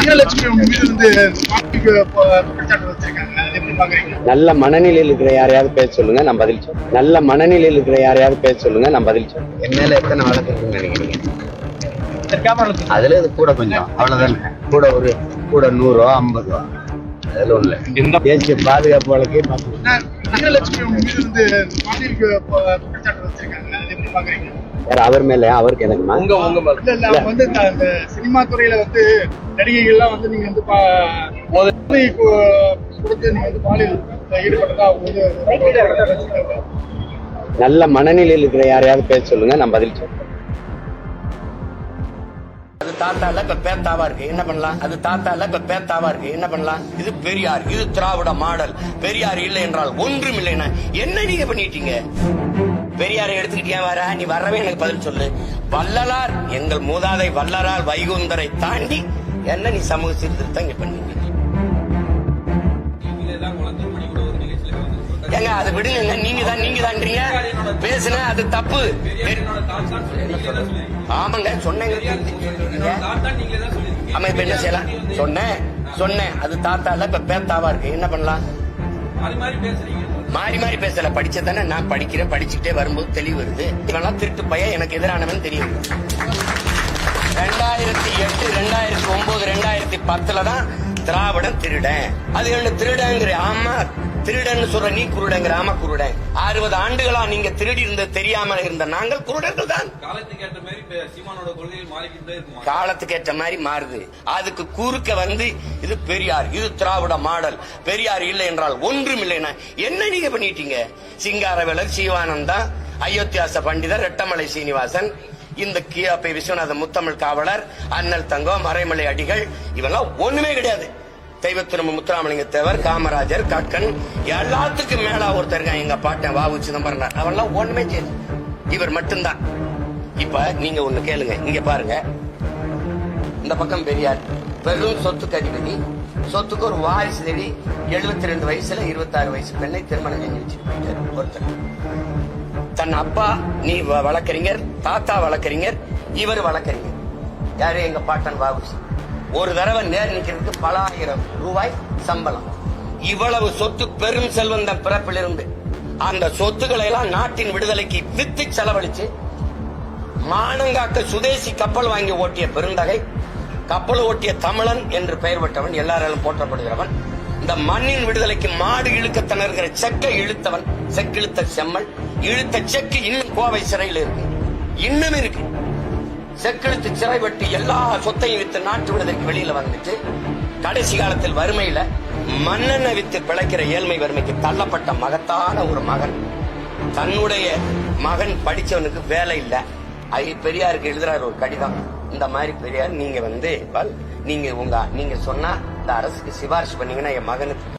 மீது வந்து நல்ல மனநிலையில் இருக்கிற யாரையாவது பேச சொல்லுங்க நான் பதில் சொல்றேன். நல்ல மனநிலையில் இருக்கிற யாரையாவது பேச சொல்லுங்க நான் பதில் சொல்றேன். என் மேல எத்தனை வழக்கு இருக்குன்னு நினைக்கிறீங்க? அதுல இது கூட கொஞ்சம் அவ்வளவுதானே. கூட ஒரு கூட நூறோ ஐம்பதோ. அதுல ஒண்ணு தேசிய பாதுகாப்பு வழக்கே உங்க மீது வந்து வேற அவர் மேல அவருக்கு எனக்குமா இல்ல இல்ல அவங்க வந்து இந்த சினிமா துறையில வந்து நடிகைகள்லாம் வந்து நீங்க வந்து கு- கொடுத்து நீங்க வந்து பாலியல் ஈடுபட்டதா வந்து. நல்ல மனநிலையில் இருக்கிற யாரையாவது பேச சொல்லுங்க நான் பதில் சொல்றேன். அது தாத்தால இப்ப பேத்தாவா இருக்கு. என்ன பண்ணலாம்? அது தாத்தால இப்ப பேத்தாவா இருக்கு. என்ன பண்ணலாம்? இது பெரியார் இது திராவிட மாடல். பெரியார் இல்லை என்றால் ஒன்றும் இல்லைன்னா என்ன நீங்க பண்ணிட்டீங்க? பெரியாரை எடுத்துக்கிட்டியா வர? நீ வரவே எனக்கு பதில் சொல்லு. வள்ளலார் எங்கள் மூதாதை வள்ளலார் வைகுந்தரை தாண்டி என்ன நீ சமூக சீர்திருத்தம் இங்க பண்ணீங்க ஏங்க அதை விடுங்க நீங்க தான் நீங்க தான்றீங்க பேசுன அது தப்பு. ஆமாங்க சொன்னேங்க. ஆமா இப்ப என்ன செய்யலாம்? சொன்னேன் சொன்னேன். அது தாத்தா இல்ல இப்ப பேத்தாவா இருக்கு. என்ன பண்ணலாம்? மாறி மாறி பேசல. படிச்சதானே நான் படிக்கிறேன். படிச்சுட்டே வரும்போது தெளிவு வருது. இவெல்லாம் திருட்டு பையன் எனக்கு எதிரானவன் தெரியும். ரெண்டாயிரத்தி எட்டு ரெண்டாயிரத்தி ஒன்பது ரெண்டாயிரத்தி பத்துல தான் திராவிடம் திருடன். அது என்ன திருடங்கிற ஆமா. திருடன்னு சொல்ற நீ குருடங்கிற ஆமா குருடன். அறுபது ஆண்டுகளா நீங்க திருடி இருந்தது தெரியாம இருந்த நாங்கள் குருடர்கள் தான். காலத்துக்கு ஏற்ற மாதிரி மாறுது. அதுக்கு குறுக்க வந்து இது பெரியார் இது திராவிட மாடல். பெரியார் இல்லை என்றால் ஒன்றும் இல்லைன்னா என்ன நீங்க பண்ணிட்டீங்க? சிங்காரவேலர் சிவானந்தா அயோத்தியாச பண்டிதர் ரெட்டமலை சீனிவாசன் இந்த கியாப்பை விஸ்வநாத முத்தமிழ் காவலர் அண்ணல் தங்கம் மறைமலை அடிகள் இவெல்லாம் ஒண்ணுமே கிடையாது. தெய்வத்திரும்ப முத்துராமலிங்க தேவர் காமராஜர் கக்கன் எல்லாத்துக்கும் மேல ஒருத்தர் இருக்கான் எங்க பாட்டன் வாவு சிதம்பரம் அவெல்லாம் ஒண்ணுமே செய்யல. இவர் மட்டும்தான். இப்ப நீங்க ஒண்ணு கேளுங்க. இங்க பாருங்க. இந்த பக்கம் பெரியார். பெரும் சொத்துக்கு அதிபதி சொத்துக்கு ஒரு வாரிசு தேடி எழுபத்தி ரெண்டு வயசுல இருபத்தாறு வயசு பெண்ணை திருமணம் செஞ்சு வச்சு ஒருத்தர். தன் அப்பா நீ வ- வழக்கறிஞர் தாத்தா வழக்கறிஞர் இவர் வழக்கறிஞர். யாரு? எங்க பாட்டன் வாவுசி ஒரு தடவை நேர் நிக்கிறதுக்கு பல ஆயிரம் ரூபாய் சம்பளம். இவ்வளவு சொத்து பெரும் செல்வந்த பிறப்பிலிருந்து அந்த சொத்துக்களை எல்லாம் நாட்டின் விடுதலைக்கு வித்து செலவழிச்சு மானங்காக்க சுதேசி கப்பல் வாங்கி ஓட்டிய பெருந்தகை கப்பல் ஓட்டிய தமிழன் என்று பெயர் பெற்றவன் எல்லாராலும் போற்றப்படுகிறவன் இந்த மண்ணின் விடுதலைக்கு மாடு இழுக்க திணறுகிற செக்கை இழுத்தவன் செக்கிழுத்த செம்மல் இழுத்த செக்கு இன்னும் கோவை சிறையில் இருக்கு. இன்னும் இருக்கு. செக்கிழுத்து சிறை வெட்டி எல்லா சொத்தையும் வித்து நாட்டு விடுதலைக்கு வெளியில வந்துட்டு கடைசி காலத்தில் வறுமையில மண்ணெண்ணை வித்து பிழைக்கிற ஏழ்மை வறுமைக்கு தள்ளப்பட்ட மகத்தான ஒரு மகன். தன்னுடைய மகன் படிச்சவனுக்கு வேலை இல்ல. அது பெரியாருக்கு எழுதுறாரு ஒரு கடிதம். இந்த மாதிரி பெரியார் நீங்க வந்து நீங்க உங்க நீங்க சொன்னா இந்த அரசுக்கு சிபாரிசு பண்ணீங்கன்னா என் மகனுக்கு